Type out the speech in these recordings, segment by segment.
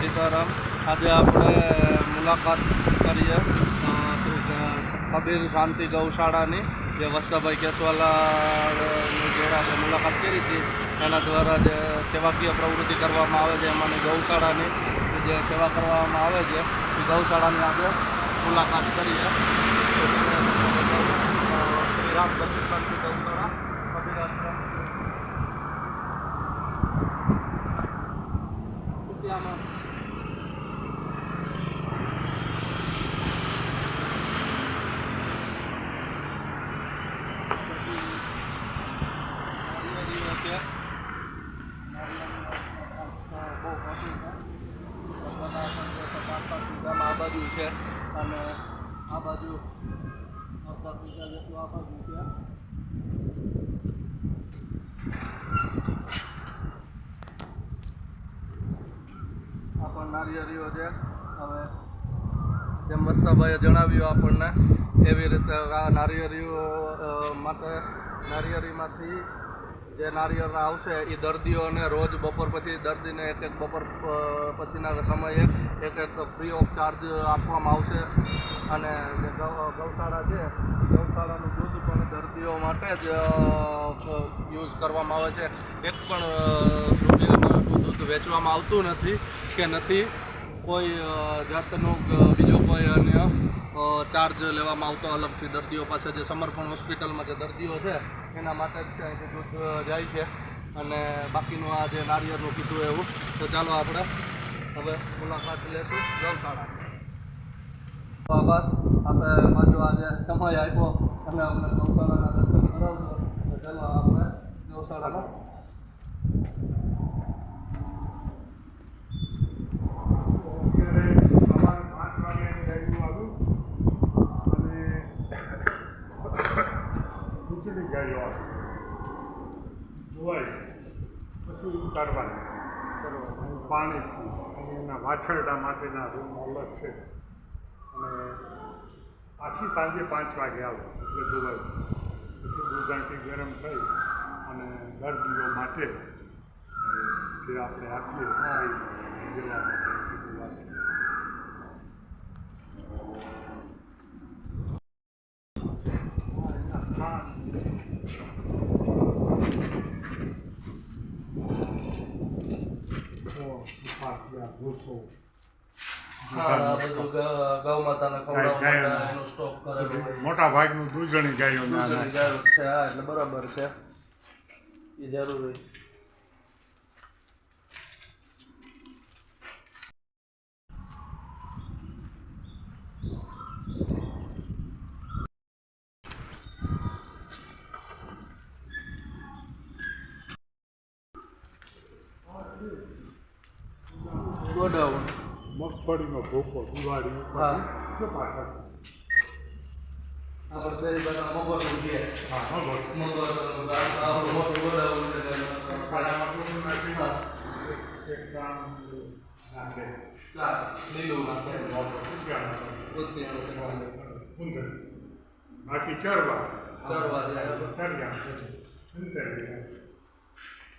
સીતારામ. આજે આપણે મુલાકાત કરીએ કબીર શાંતિ ગૌશાળાની જે વસ્ત્રભાઈ કેશવાલાની જોડે આપણે મુલાકાત કરી હતી એના દ્વારા જે સેવાકીય પ્રવૃત્તિ કરવામાં આવે છે એમાંની ગૌશાળાની જે સેવા કરવામાં આવે છે એ ગૌશાળાની આજે મુલાકાત કરીએ. અ, શ્રી રામ કબીર શાંતિ ગૌશાળા કબીર આશ્રમ. નારિયેળીઓ છે નારિયેળીઓ બહુ મોટી છે ભગવાનના આસન છે તો પાંચ પાંચ વીઘામાં આ બાજુ છે અને આ બાજુ દસ દસ વીઘા જેટલું આ બાજુ છે આ પણ નારિયેળીઓ છે હવે જેમ મસ્તાભાઈએ જણાવ્યું આપણને, એવી રીતે આ નારિયેળીઓ માટે નારિયેળીમાંથી જે નારિયેળ આવશે, એ દર્દીઓને રોજ બપોર પછી દર્દીને એક એક બપોર પછીના સમયે એક એક ફ્રી ઓફ ચાર્જ આપવામાં આવશે. અને જે ગૌશાળા છે, ગૌશાળાનું દૂધ પણ દર્દીઓ માટે જ યુઝ કરવામાં આવે છે. એક પણ દૂધ વેચવામાં આવતું નથી કે નથી. કોઈ જાતનું બીજો કોઈ અને ચાર્જ લેવામાં આવતો અલગથી દર્દીઓ પાસે જે સમર્પણ હોસ્પિટલમાં જે દર્દીઓ છે, એના માટે જ અહીંથી દૂધ જાય છે. અને બાકીનું આ જે નારિયેળનું કીધું એવું, તો ચાલો આપણે હવે મુલાકાત લેશું ગૌશાળા આભાર આપણે પાછો આજે સમય આપ્યો અને અમને ગૌશાળાના દર્શન કરાવશો. તો ચાલો આપણે ગૌશાળામાં અત્યારે સવારે પાંચ વાગ્યાની ગાડીઓ આવ્યું અને ઊંચીની ગાડીઓ આવી પછી અને પાણી. અને એના વાછરડા માટેના રૂમ અલગ છે. અને પાછી સાંજે પાંચ વાગે આવે. એટલે ધોવાય પછી દૂધાંટી ગરમ થઈ અને દર્દીઓ માટે જે આપણે આપીએ એ દેવા માટે કીધું વાત છે. હા તો પાછલા ભૂસો માટે. એનો સ્ટોક મોટા ભાગનું દૂધણી ગાયો છે હા એટલે બરાબર છે. એ જરૂરી ગોડાઉન મગફળીનો ભૂકો દિવાળી હા. બાકી ચરવા. ચરવા ચર્યા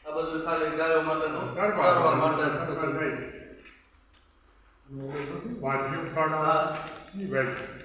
આ બધું ખાલી ગાયો માટેનું. ચરવા. ચરવા માટે જ ચરવા બધું. જાય. વાજ્યું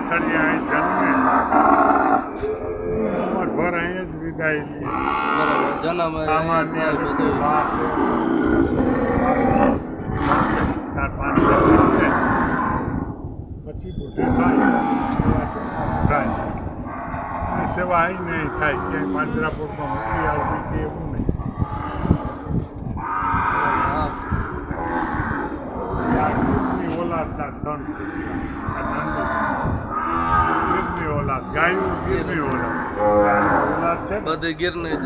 વાસળી અહીં જન્મે. ઉંમરભર અહીં જ વિદાય લઈએ પછી મોટે થાય. સેવા અહીં નહીં થાય. ક્યાંય પાંજરાપુરમાં મોકલી આવતી કે એવું નહીં. ઓલાદના ધન ગીરની ઓલાદ ગાયું ગીરની ઓલાદ ગાયની ઓલાદ છે ને બધી ગીરની જ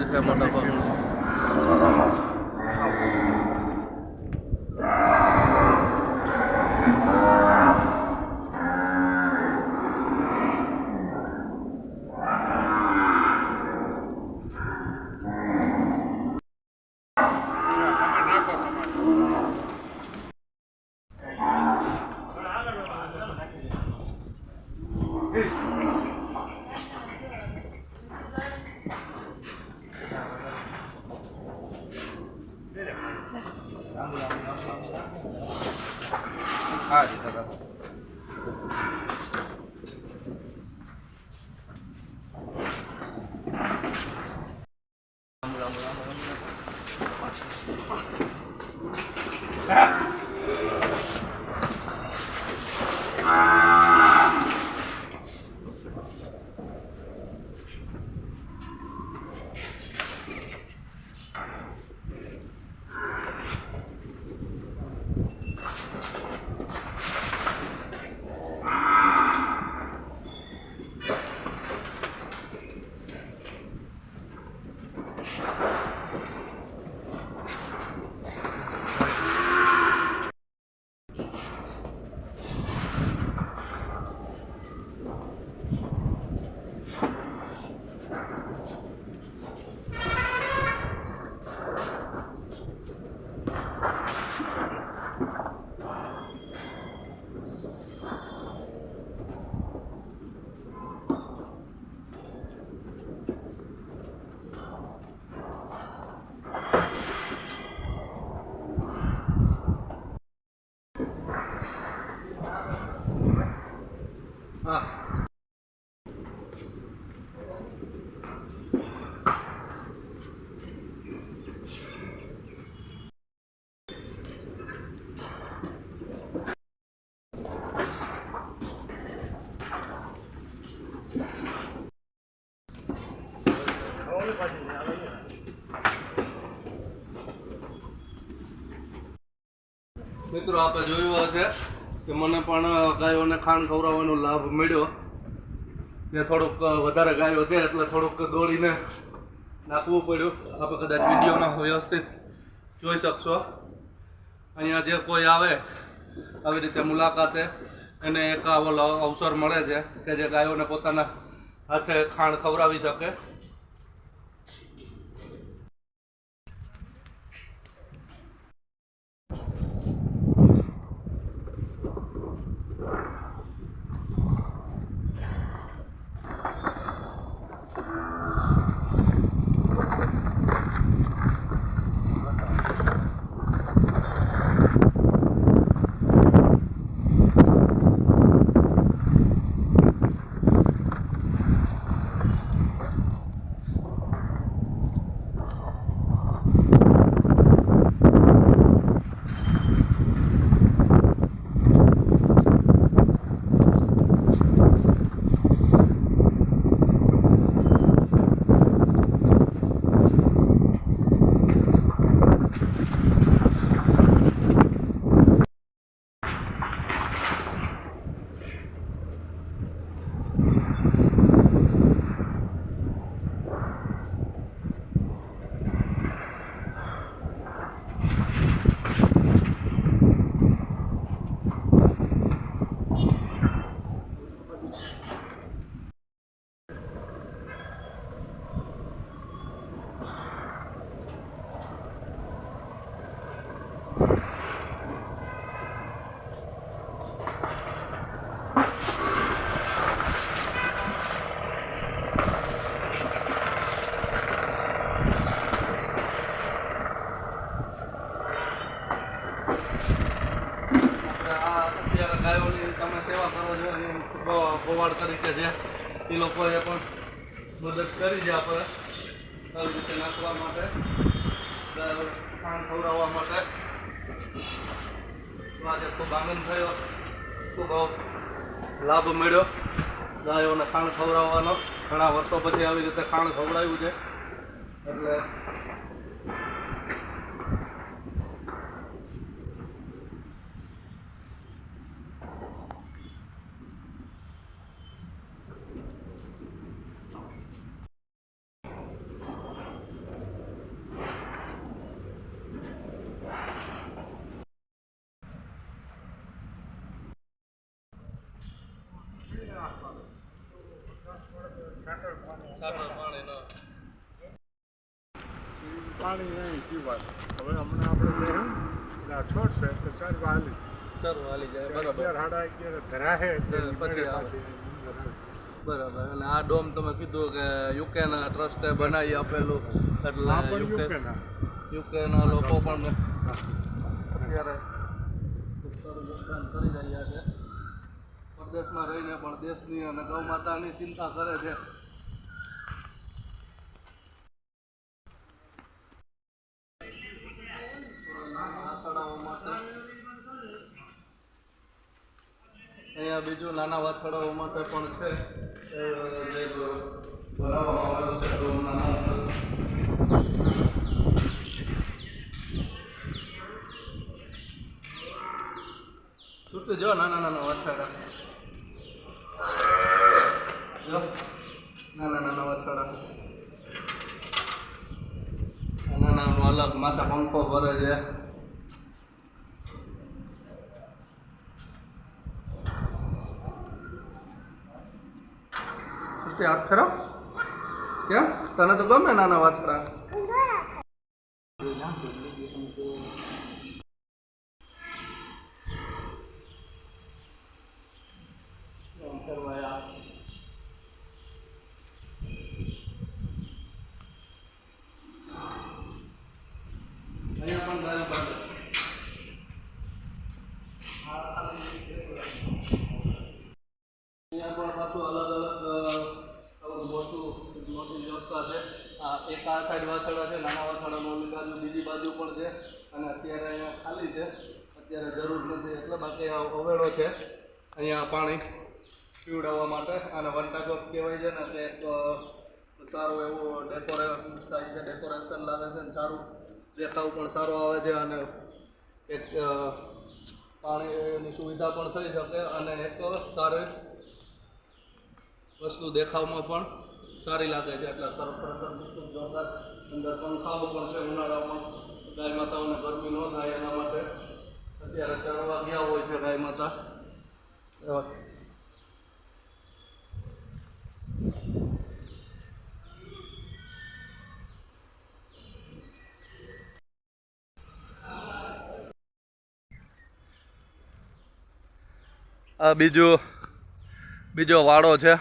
મિત્રો આપણે જોયું હશે કે મને પણ ગાયોને ખાંડ ખવડાવવાનો લાભ મળ્યો. ને થોડુંક વધારે ગાયો છે, એટલે થોડુંક દોડીને નાખવું પડ્યું. આપણે કદાચ વિડીયોમાં વ્યવસ્થિત જોઈ શકશો. અહીંયા જે કોઈ આવે, આવી રીતે મુલાકાતે, એને એક આવો અવસર મળે છે કે જે ગાયોને પોતાના હાથે ખાંડ ખવડાવી શકે. લાભ મળ્યો. ગાયોને ખાંડ ખવડાવવાનો. ઘણા વર્ષો પછી આવી રીતે ખાણ ખવડાવ્યું છે. એટલે પાણી નહીં પીવાનું હવે હમણાં આપણે લેવું એટલે છોડશે તો ચાર વાલી ચાર વાલી જાય બરાબર. હાડા અગિયાર ધરાહે પછી. બરાબર અને આ ડોમ તમે કીધું કે યુકેના ટ્રસ્ટે બનાવી આપેલું એટલે યુકેના. યુકેના લોકો પણ અત્યારે કરી રહ્યા છે. પરદેશમાં રહીને પણ દેશની અને ગૌ માતાની ચિંતા કરે છે. અહીંયા બીજું નાના વાછડાઓ માટે પણ છે. જે છે નાના જો, નાના નાના વાછરડા. જો નાના નાના વાછડા નાના નાનું અલગ, માથા પંખો ભરે છે. હાથ ફેરો કેમ? તને તો ગમે નાના વાછરડા એમ ફેરવાયા. અહીંયા પણ ગાયો બાંધે. અહીંયા પણ પાછું અલગ અલગ અ, આવું મોટું મોટી વ્યવસ્થા છે આ એક આ સાઈડ વાછરડા છે નાના વાછરડાનો ઓલી બાજુ બીજી બાજુ પણ છે અને અત્યારે અહીંયા ખાલી છે અત્યારે જરૂર નથી એટલે બાકી આ અવેડો છે અહીંયા પાણી પીવડાવવા માટે અને વન ટાઈપ કહેવાય છે ને કે એક સારું એવું ડેકોરેશન થાય છે ડેકોરેશન લાગે છે ને સારું, દેખાવ પણ સારો આવે છે અને એક પાણીની સુવિધા પણ થઈ શકે અને એક સારી વસ્તુ દેખાવમાં પણ સારી લાગે છે. એટલે ખરેખર જોરદાર અંદર પંખાઓ પણ છે ઉનાળામાં. ગાય માતાઓને ગરમી ન થાય એના માટે અત્યારે ચરવા ગયા હોય છે ગાય માતા. આ બીજો બીજો વાડો છે,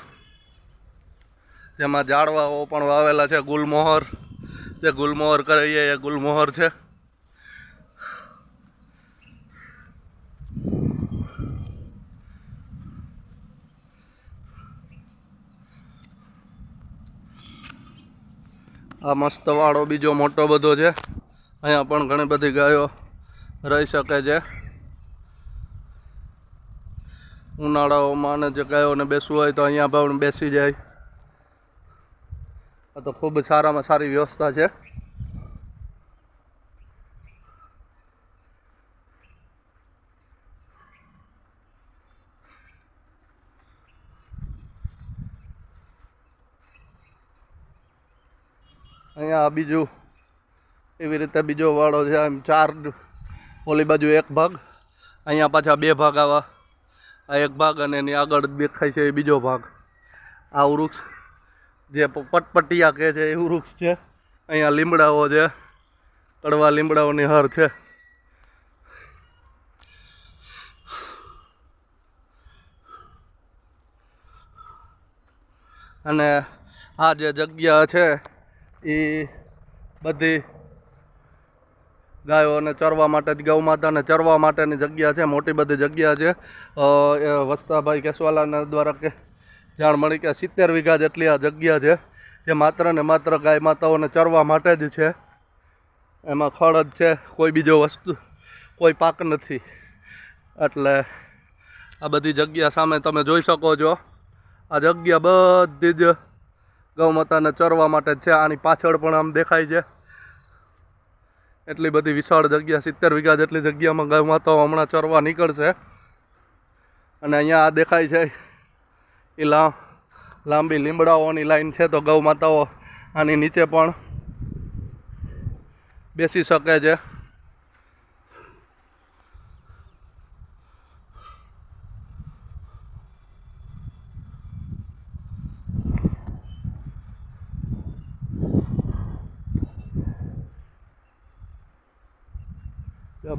જેમાં ઝાડવાઓ પણ વાવેલા છે, ગુલમોહર. જે ગુલમોહર કરીએ એ ગુલમોહર છે. આ મસ્ત વાળો બીજો મોટો બધો છે. અહીંયા પણ ઘણી બધી ગાયો રહી શકે છે. ઉનાળાઓમાં અને જે ગાયોને બેસવું હોય તો અહીંયા પણ બેસી જાય. આ તો ખૂબ સારામાં સારી વ્યવસ્થા છે. આ બીજું એવી રીતે બીજો વાળો છે આમ ચાર ઓલી બાજુ એક ભાગ, અહીંયા પાછા બે ભાગ આવા. આ એક ભાગ અને એની આગળ દેખાય છે એ બીજો ભાગ. આ વૃક્ષ જે પટપટિયા કહે છે એ વૃક્ષ છે. અહીંયા લીમડાઓ છે, કડવા લીમડાઓની હર છે. અને આ જે જગ્યા છે એ બધી ગાયોને ચરવા માટે જ, ગૌ માતાને ચરવા માટેની જગ્યા છે, મોટી બધી જગ્યા છે. એ વસ્તાભાઈ કેશવાલાના દ્વારા કે જાણ મળી કે સિત્તેર વીઘા જેટલી આ જગ્યા છે, જે માત્ર ને માત્ર ગાય માતાઓને ચરવા માટે જ છે. એમાં ખળ જ છે, કોઈ બીજો વસ્તુ, કોઈ પાક નથી. એટલે આ બધી જગ્યા સામે તમે જોઈ શકો છો. આ જગ્યા બધી જ ગૌ માતાને ચરવા માટે છે. આની પાછળ પણ આમ દેખાય છે. એટલી બધી વિશાળ જગ્યા, સિત્તેર વીઘા જેટલી જગ્યામાં ગૌ માતાઓ હમણાં ચરવા નીકળશે. અને અહીંયા આ દેખાય છે. એ લાંબી લીમડાઓની લાઈન છે તો ગૌ માતાઓ આની નીચે પણ બેસી શકે છે.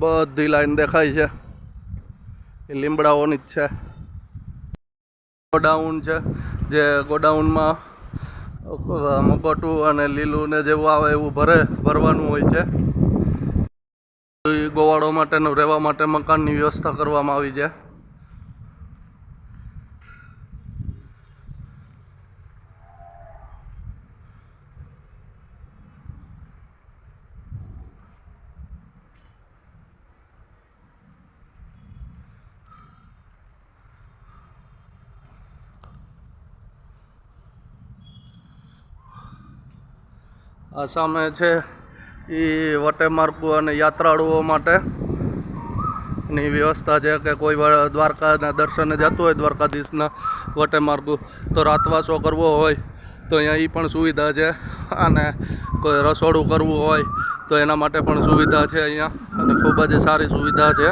બધી લાઈન દેખાય છે. એ લીમડાઓની જ છે. ગોડાઉન છે, જે ગોડાઉનમાં મકોટું અને લીલું ને જેવું આવે એવું ભરે, ભરવાનું હોય છે. ગોવાળો માટેનું, રહેવા માટે મકાનની વ્યવસ્થા કરવામાં આવી છે. આ સામે છે એ વટેમાર્ગુ અને યાત્રાળુઓ માટે. ની વ્યવસ્થા છે કે કોઈ વાર દ્વારકાના દર્શને જતું હોય, દ્વારકાધીશના વટેમાર્ગુ તો રાતવાસો કરવો હોય, તો અહીંયા એ પણ સુવિધા છે. અને કોઈ રસોડું કરવું હોય, તો એના માટે પણ સુવિધા છે અહીંયા. અને ખૂબ જ સારી સુવિધા છે.